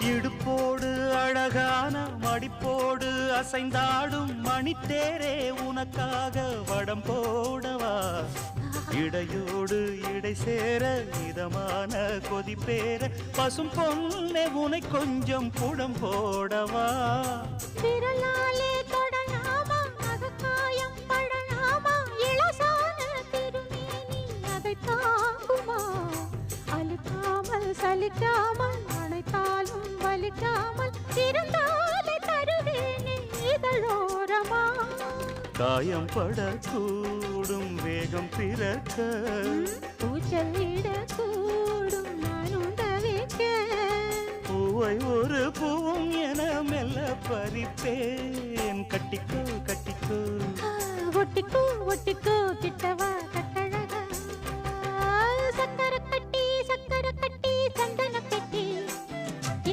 இடுப்போடு அழகான மடிப்போடு அசைந்தாடும் மணித்தேரே உனக்காக வடம் போடவா? இடையோடு இடை சேர இதமான கொதிப்பேர பசும் பொண்ணே உனை கொஞ்சம் புடம் போடவா? சலிக்காமல் வலிக்காமல் இருந்தாலே தருவேனே இதழோரமா காயம் படக்கூடும் வேகம் பிறக்க. பூச்சலிடக்கூடும் நானும் தவிக்க பூவை ஒரு பூவும் என மெல்ல பறிப்பேன். கட்டிக்கோ கட்டிக்கோ. ஒட்டிக்கோ ஒட்டிக்கோ